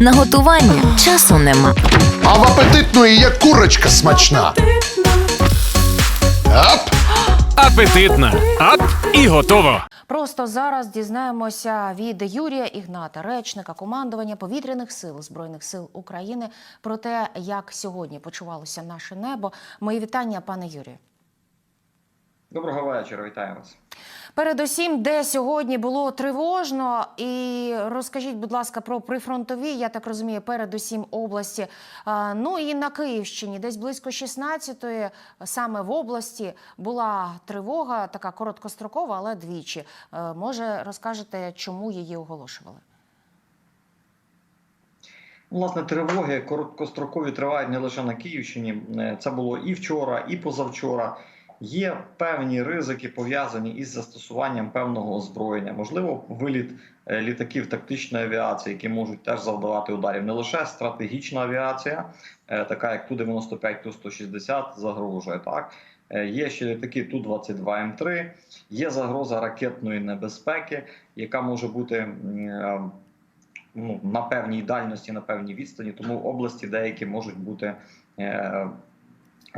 На готування часу нема. А в апетитної є курочка смачна. Ап! Апетитна. Ап і готово. Просто зараз дізнаємося від Юрія Ігната, речника командування повітряних сил збройних сил України, про те, як сьогодні почувалося наше небо. Мої вітання, пане Юрію. Доброго вечора, вітаю вас. Передусім, де сьогодні було тривожно, і розкажіть, будь ласка, про прифронтові, я так розумію, передусім області. Ну і на Київщині, десь близько 16-ї, саме в області, була тривога, така короткострокова, але двічі. Е, Може, розкажете, чому її оголошували? Власне, тривоги короткострокові тривають не лише на Київщині. Е, Це було і вчора, і позавчора. Є певні ризики пов'язані із застосуванням певного озброєння. Можливо, виліт е, літаків тактичної авіації, які можуть теж завдавати ударів. Не лише стратегічна авіація, е, така як Ту-95, Ту-160, загрожує так. Е, Є ще літаки Ту-22М3, є загроза ракетної небезпеки, яка може бути ну, на певній дальності, на певній відстані. Тому області деякі можуть бути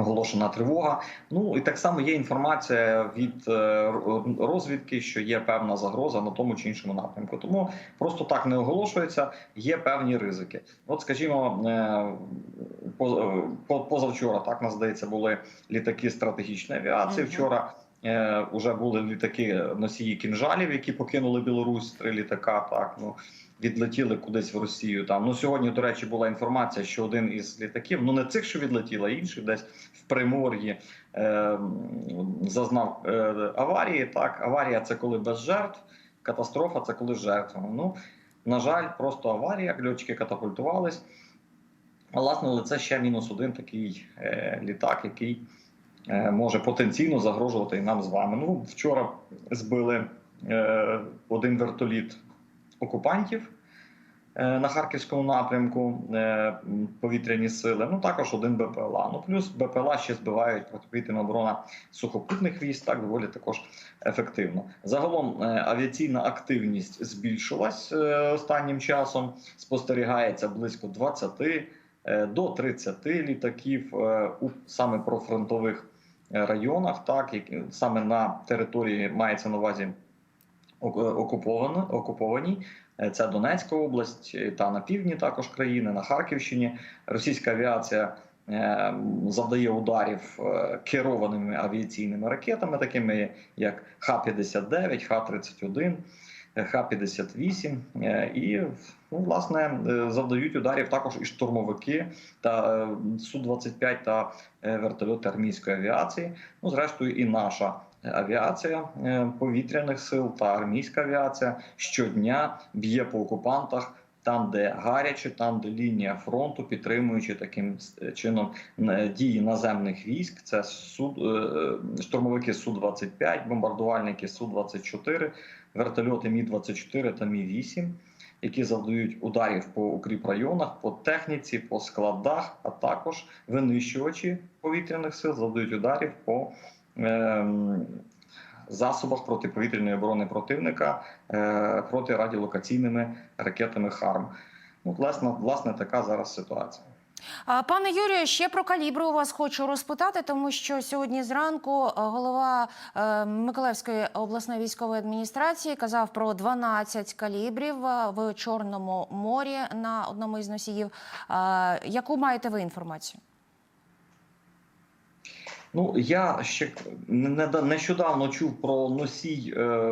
оголошена тривога. Ну і так само є інформація від е, розвідки, що є певна загроза на тому чи іншому напрямку. Тому просто так не оголошується, є певні ризики. От, скажімо, е, по- позавчора так нас здається, були літаки стратегічної авіації. Вчора. Е, Уже були літаки носії кінжалів, які покинули Білорусь. Три літака. Так ну відлетіли кудись в Росію. Там ну сьогодні, до речі, була інформація, що один із літаків, ну не цих, що відлетіли, а інший десь в Примор'ї е, зазнав е, аварії. Так, аварія це коли без жертв, катастрофа це коли з жертвами. Ну на жаль, просто аварія. Льотчики катапультувались. Власне, але це ще мінус один такий е, літак, який е, може потенційно загрожувати і нам з вами. Ну, вчора збили е, один вертоліт окупантів е, на харківському напрямку е, повітряні сили. Ну також один БПЛА. Ну плюс БПЛА ще збивають протиповітряна оборона сухопутних військ. Так доволі також ефективно. Загалом е, авіаційна активність збільшилась е, останнім часом. Спостерігається близько 20 е, до 30 літаків е, у саме профронтових е, районах, так які саме на території мається на увазі ок- окуповано- окупованій. Е, Це Донецька область е, та на півдні також країни, на Харківщині. Російська авіація е, завдає ударів е, керованими авіаційними ракетами, такими як Х-59, Х-31, е, Х-58. Е, І ну, власне е, завдають ударів також і штурмовики та е, Су-25 та е, вертольоти армійської авіації. Ну, зрештою, і наша авіація повітряних сил та армійська авіація щодня б'є по окупантах. Там, де гаряче, там, де лінія фронту, підтримуючи таким е, чином е, дії наземних військ, це су, е, штурмовики су 25 бомбардувальники су 24 вертольоти Мі 24 та Мі 8 які завдають ударів по укріпрайонах, по техніці, по складах, а також винищувачі повітряних сил завдають ударів по ем, засобах протиповітряної оборони противника е, протирадіолокаційними ракетами ХАРМ. Ну, власне, власне, така зараз ситуація. Пане Юрію, ще про калібри у вас хочу розпитати, тому що сьогодні зранку е, голова е, Миколаївської обласної військової адміністрації казав про 12 калібрів в Чорному морі на одному із носіїв. Яку маєте ви інформацію? Ну я ще не- не- нещодавно чув про носій е,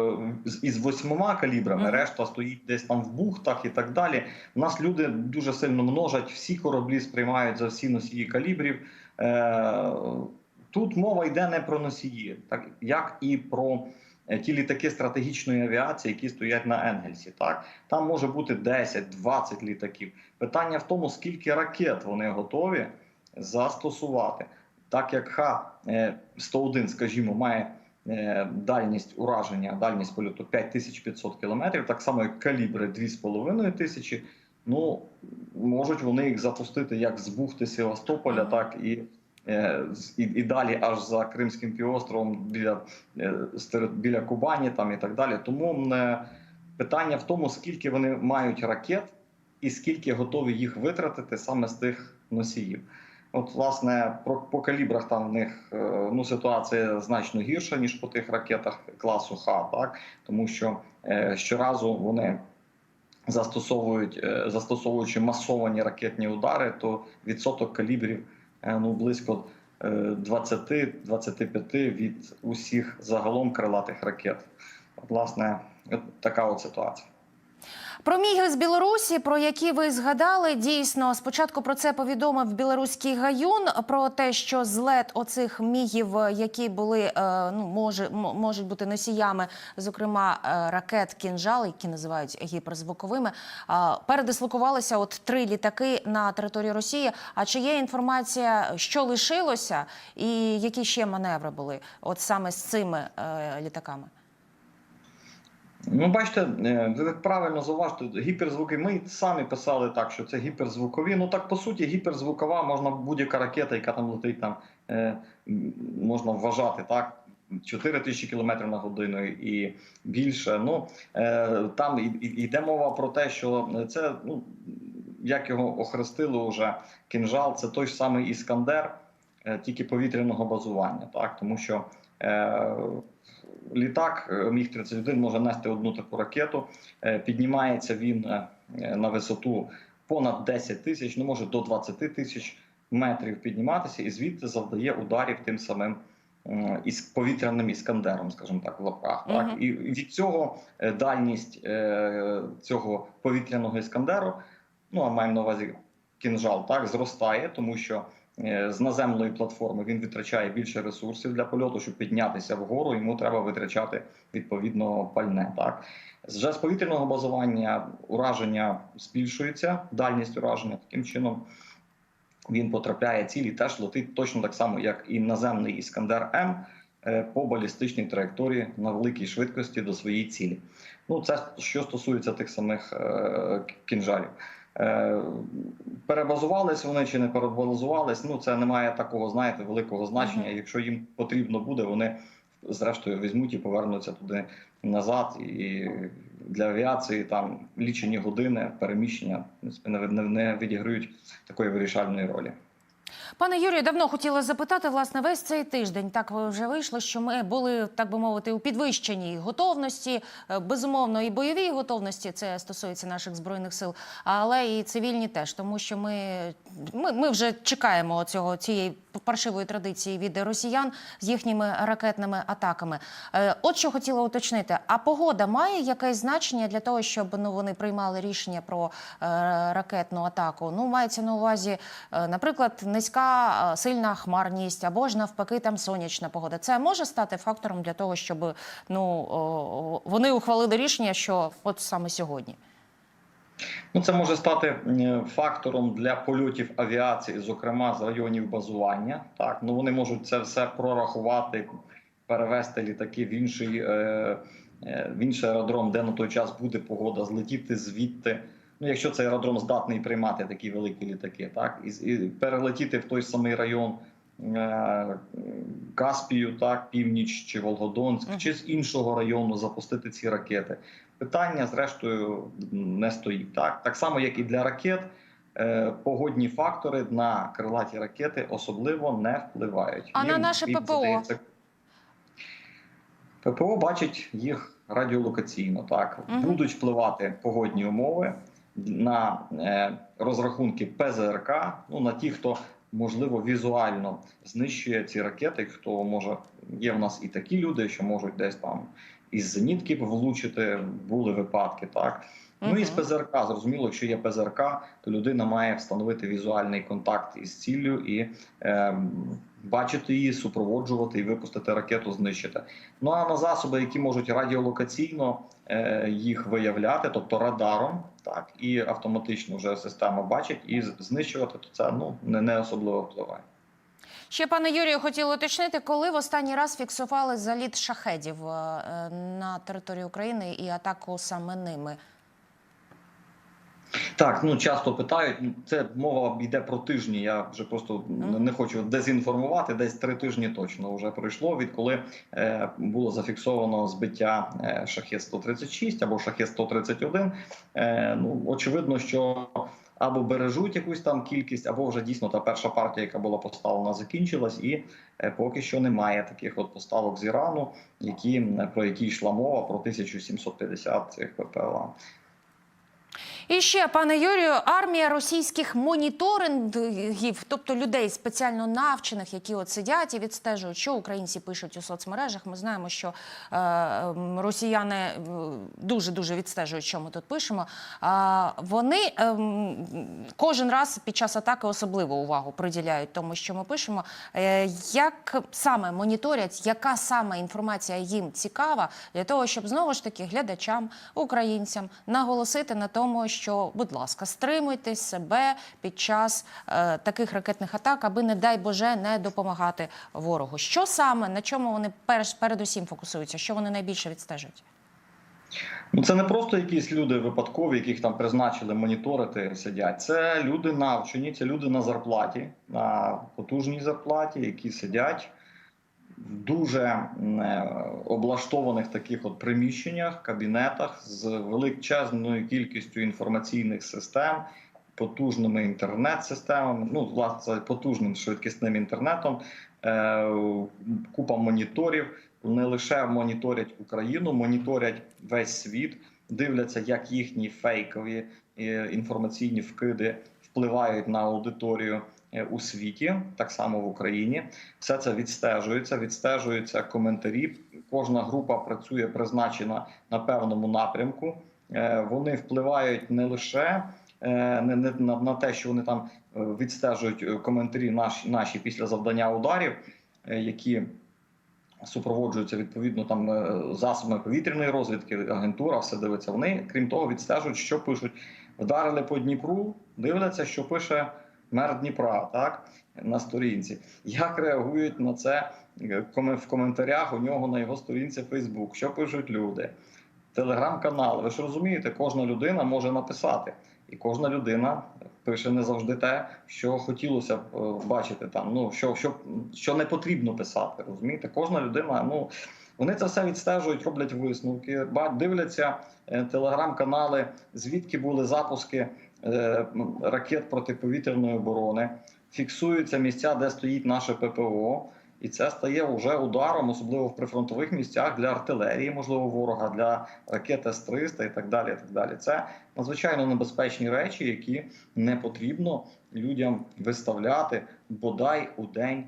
із восьмома калібрами. Решта стоїть десь там в бухтах і так далі. У нас люди дуже сильно множать, всі кораблі сприймають за всі носії калібрів. Е, тут мова йде не про носії, так як і про. е, Ті літаки стратегічної авіації, які стоять на Енгельсі, так там може бути 10-20 літаків. Питання в тому, скільки ракет вони готові застосувати так як Х-101, скажімо, має е, дальність ураження, дальність польоту 5500 км, так само як калібри 2500, ну можуть вони їх запустити як з бухти Севастополя, так і, е, і, і далі аж за Кримським півостровом біля, е, біля Кубані там і так далі. Тому е, питання в тому, скільки вони мають ракет і скільки готові їх витратити саме з тих носіїв. От, власне, про по калібрах там в них е, ну ситуація значно гірша ніж по тих ракетах класу Х, так тому що е, щоразу вони застосовують, е, застосовуючи масовані ракетні удари, то відсоток калібрів е, ну близько е, 20-25 від усіх загалом крилатих ракет. От, власне, от така от ситуація. Про міги з Білорусі, про які ви згадали, дійсно спочатку про це повідомив білоруський гаюн про те, що злет оцих мігів, які були е, ну може можуть бути носіями, зокрема е, ракет кінжал, які називають гіперзвуковими, е, передислокувалися от три літаки на території Росії. А чи є інформація, що лишилося, і які ще маневри були, от саме з цими літаками? Ну, бачите, е, ви правильно зауважите, гіперзвуки. Ми самі писали так, що це гіперзвукові. Ну так по суті, гіперзвукова можна будь-яка ракета, яка там летить, там е, можна вважати так. 4 тисячі кілометрів на годину і більше. Ну е, там йде мова про те, що це ну як його охрестили вже кінжал, це той самий іскандер, тільки повітряного базування, так тому що. Літак е, Міг 31 може нести одну таку ракету. Е, Піднімається він е, на висоту понад 10 тисяч, ну може до 20 тисяч метрів підніматися, і звідти завдає ударів тим самим із повітряним іскандером, скажімо так, в лапках. Так і від цього дальність цього повітряного іскандеру, ну а маємо на увазі кінжал, так зростає, тому що з наземної платформи він витрачає більше ресурсів для польоту, щоб піднятися вгору. Йому треба витрачати відповідно пальне. Так вже з повітряного базування ураження збільшується, дальність ураження таким чином. Він потрапляє ціль і теж летить точно так само, як і наземний іскандер М е, по балістичній траєкторії на великій швидкості до своєї цілі. Ну, це що стосується тих самих е, кінжалів. Е, перебазувались вони чи не перебазувались, ну це не має такого, знаєте, великого значення. Якщо їм потрібно буде, вони зрештою візьмуть і повернуться туди назад. І для авіації там лічені години переміщення не, відіграють такої вирішальної ролі. Пане Юрію, давно хотіла запитати, власне, весь цей тиждень так вже вийшло, що ми були, так би мовити, у підвищеній готовності, е, безумовно, і бойовій готовності, це стосується наших збройних сил, але і цивільні теж, тому що ми, ми, ми вже чекаємо цього цієї паршивої традиції від росіян з їхніми ракетними атаками. Е, От що хотіла уточнити: а погода має якесь значення для того, щоб ну вони приймали рішення про е, ракетну атаку? Ну, мається на увазі, наприклад, низька е, сильна хмарність або ж навпаки там сонячна погода. Це може стати фактором для того, щоб ну вони ухвалили рішення, що от саме сьогодні. Ну, це може стати фактором для польотів авіації, зокрема з районів базування. Так, ну вони можуть це все прорахувати, перевести літаки в інший, е, е, в інший аеродром, де на той час буде погода, злетіти звідти. Ну, якщо цей аеродром здатний приймати такі великі літаки, так і, і перелетіти в той самий район е, Каспію, так, північ чи Волгодонськ, чи з іншого району запустити ці ракети. Питання, зрештою, не стоїть. Так, так само, як і для ракет, е, погодні фактори на крилаті ракети особливо не впливають. А на наше їм, ППО? здається, ППО бачить їх радіолокаційно. Так Мгм. будуть впливати погодні умови на е, розрахунки ПЗРК. Ну на ті, хто можливо візуально знищує ці ракети. Хто може є в нас і такі люди, що можуть десь там із зенітки влучити. Були випадки, так. Ну і з ПЗРК, зрозуміло, якщо є ПЗРК, то людина має встановити візуальний контакт із ціллю і е, бачити її, супроводжувати і випустити ракету, знищити. Ну а на засоби, які можуть радіолокаційно е, їх виявляти, тобто радаром, так і автоматично вже система бачить і знищувати, то це ну не, не особливо впливає. Ще пане Юрію, хотіла уточнити, коли в останній раз фіксували заліт шахедів е, на територію України і атаку саме ними. Так, ну часто питають. Ну, Це мова йде про тижні. Я вже просто не- не хочу дезінформувати. Десь три тижні точно вже пройшло, відколи е, було зафіксовано збиття е, шахет 136 або шахет 131. Е, ну очевидно, що або бережуть якусь там кількість, або вже дійсно та перша партія, яка була поставлена, закінчилась, і поки що немає таких от поставок з Ірану, які про які йшла мова про 1750 цих ППЛА. І ще, пане Юрію, армія російських моніторингів, тобто людей спеціально навчених, які от сидять і відстежують, що українці пишуть у соцмережах. Ми знаємо, що е, росіяни дуже дуже відстежують, що ми тут пишемо. А вони ем, кожен раз під час атаки особливу увагу приділяють тому, що ми пишемо. Е, як саме моніторять, яка саме інформація їм цікава, для того, щоб знову ж таки глядачам, українцям наголосити на тому, що, будь ласка, стримуйте себе під час е, таких ракетних атак, аби, не дай Боже, не допомагати ворогу. Що саме на чому вони перш передусім фокусуються? Що вони найбільше відстежують? Ну, це не просто якісь люди випадкові, яких там призначили моніторити, сидять. Це люди навчені, це люди на зарплаті, на потужній зарплаті, які сидять дуже е, облаштованих таких от приміщеннях, кабінетах з величезною кількістю інформаційних систем, потужними інтернет-системами, ну, власне, потужним швидкісним інтернетом, е, купа моніторів. Не лише моніторять Україну, моніторять весь світ, дивляться, як їхні фейкові е, інформаційні вкиди впливають на аудиторію у світі, так само в Україні. Все це відстежується, відстежуються коментарі. Кожна група працює призначена на певному напрямку. Е, Вони впливають не лише е, не, на, те, що вони там е, відстежують е, коментарі наші, наші після завдання ударів, е, які супроводжуються відповідно там е, засобами повітряної розвідки, агентура все дивиться. Вони крім того відстежують, що пишуть. Вдарили по Дніпру, дивляться, що пише мер Дніпра, так на сторінці. Як реагують на це е, в коментарях у нього на його сторінці Фейсбук? Що пишуть люди? Телеграм-канал. Ви ж розумієте, кожна людина може написати, і кожна людина пише не завжди те, що хотілося б е, бачити там. Ну що, що, що не потрібно писати. Розумієте, кожна людина. Ну вони це все відстежують, роблять висновки, дивляться е, телеграм-канали, звідки були запуски ракет протиповітряної оборони, фіксуються місця, де стоїть наше ППО. І це стає вже ударом, особливо в прифронтових місцях для артилерії, можливо, ворога, для ракет С-300 і так далі. І так далі. Це надзвичайно небезпечні речі, які не потрібно людям виставляти бодай у день,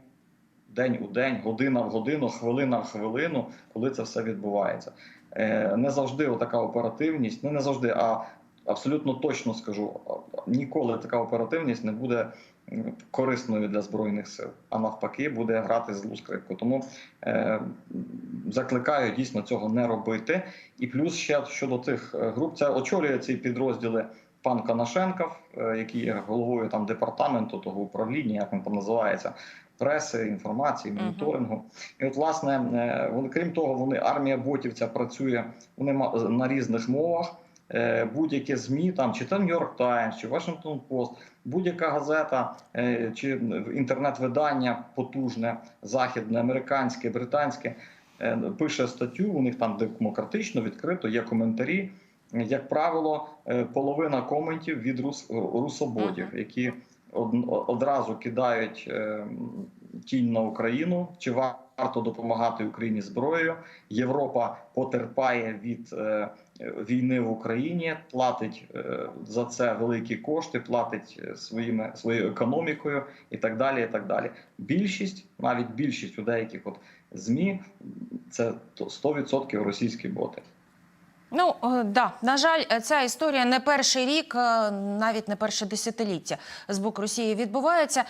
день у день, година в годину, хвилина в хвилину, коли це все відбувається. Е, Не завжди така оперативність, ну не завжди, а абсолютно точно скажу, ніколи така оперативність не буде корисною для збройних сил, а навпаки, буде грати злу скрипку. Тому е, закликаю дійсно цього не робити. І плюс ще щодо цих е, груп, це очолює ці підрозділи пан Конашенков, е, який є головою там департаменту того управління, як він там називається. Преси, інформації, моніторингу, і от власне е, вони крім того, вони армія ботів ця працює вони на різних мовах. Е, Будь-які змі, там чи то Нью-Йорк Таймс, чи Вашингтон Пост, будь-яка газета е, чи інтернет-видання потужне, західне, американське, британське е, пише статтю. У них там демократично, відкрито, є коментарі. Як правило, половина коментів від рус, русоботів, Мгм. які од- одразу кидають е, тінь на Україну, чи варто допомагати Україні зброєю. Європа потерпає від е, війни в Україні, платить е, за це великі кошти, платить е, своїми своєю економікою і так далі. І так далі. Більшість, навіть більшість у деяких от змі, це 100% російські боти. Ну е, да, на жаль, е, ця історія не перший рік, е, навіть не перше десятиліття з боку Росії відбувається.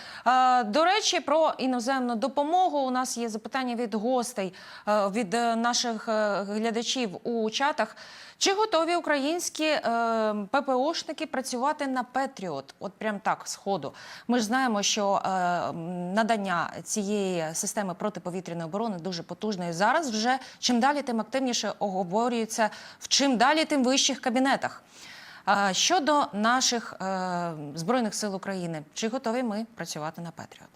До речі, про іноземну допомогу у нас є запитання від гостей, від наших глядачів у чатах. Чи готові українські е, ППОшники працювати на Петріот? От прям так сходу. Ми ж знаємо, що е, надання цієї системи протиповітряної оборони дуже потужне. І зараз вже чим далі, тим активніше оговорюється в чим далі, тим вищих кабінетах. А щодо наших е, збройних сил України, чи готові ми працювати на Петріот?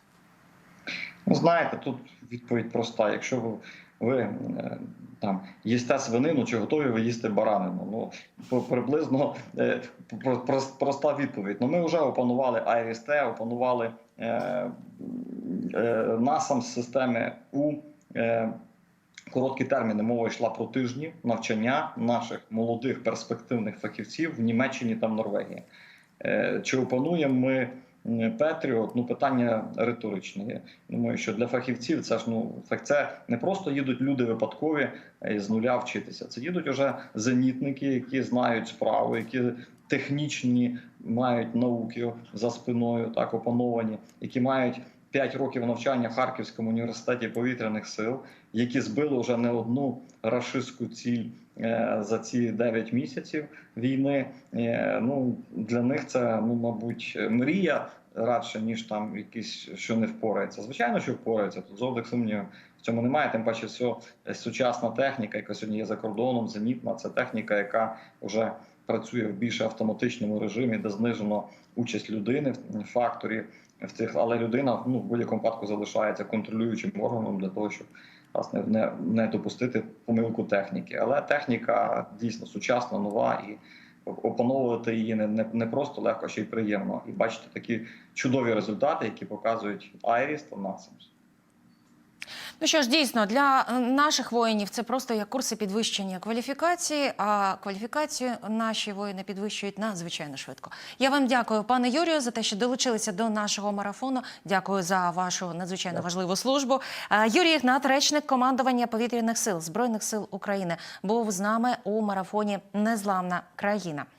Ну, знаєте, тут відповідь проста. Якщо ви, ви е, там їсте свинину, чи готові ви їсти баранину? Ну приблизно е, про- про- проста відповідь. Ну ми вже опанували IRST, опанували е, е, з системи У. Е, Короткі терміни мова йшла про тижні навчання наших молодих перспективних фахівців в Німеччині та в Норвегії. Е, Чи опануємо ми Петріот? Ну питання риторичне. Я думаю, що для фахівців це ж ну це не просто їдуть люди випадкові е, з нуля вчитися. Це їдуть уже зенітники, які знають справу, які технічні мають науки за спиною, так опановані, які мають 5 років навчання в Харківському університеті повітряних сил, які збили вже не одну рашистську ціль е, за ці 9 місяців війни. Е, Ну для них це ну, мабуть, мрія радше ніж там якісь, що не впорається. Звичайно, що впорається. Тут жодних сумнівів в цьому немає. Тим паче, все сучасна техніка, яка сьогодні є за кордоном, зенітна, це техніка, яка вже працює в більш автоматичному режимі, де знижено участь людини в факторі в цих, але людина ну, в будь-якому випадку залишається контролюючим органом для того, щоб власне не, не допустити помилку техніки. Але техніка дійсно сучасна, нова і опановувати її не, не, не просто легко, ще й приємно. І бачити такі чудові результати, які показують Айріс та NASAMS. Ну що ж, дійсно, для е, наших воїнів це просто як курси підвищення кваліфікації, а кваліфікацію наші воїни підвищують надзвичайно швидко. Я вам дякую, пане Юрію, за те, що долучилися до нашого марафону. Дякую за вашу надзвичайно важливу службу. Е, Юрій Ігнат, речник командування повітряних сил Збройних сил України, був з нами у марафоні Незламна країна.